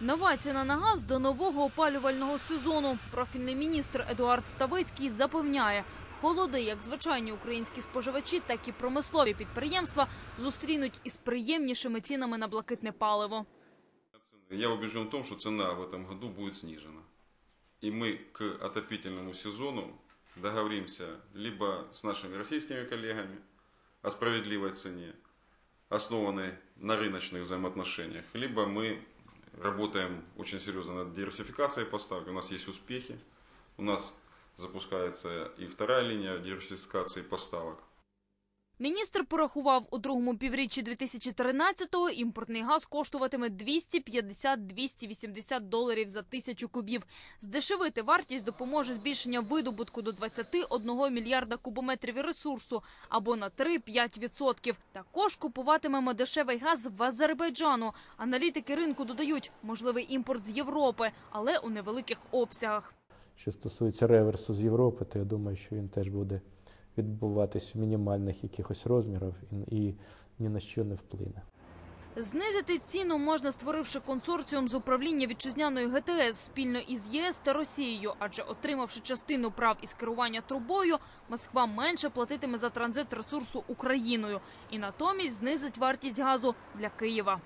Нова ціна на газ до нового опалювального сезону. Профільний міністр Едуард Ставицький запевняє, холоди, як звичайні українські споживачі, так і промислові підприємства зустрінуть із приємнішими цінами на блакитне паливо. Я убежден в том, что цена в этом году будет снижена. И мы к отопительному сезону договоримся либо с нашими российскими коллегами о справедливой цене, основанной на рыночных взаимоотношениях, либо мы работаем очень серьезно над диверсификацией поставок. У нас есть успехи. У нас запускается и вторая линия диверсификации поставок. Міністр порахував, у другому півріччі 2013-го імпортний газ коштуватиме 250-280 доларів за тисячу кубів. Здешевити вартість допоможе збільшення видобутку до 21 мільярда кубометрів ресурсу або на 3-5%. Також купуватимемо дешевий газ в Азербайджану. Аналітики ринку додають можливий імпорт з Європи, але у невеликих обсягах. Що стосується реверсу з Європи, то я думаю, що він теж буде відбуватись мінімальних якихось розмірах і, і ні на що не вплине. Знизити ціну можна, створивши консорціум з управління вітчизняною ГТС спільно із ЄС та Росією. Адже отримавши частину прав із керування трубою, Москва менше платитиме за транзит ресурсу Україною і натомість знизить вартість газу для Києва.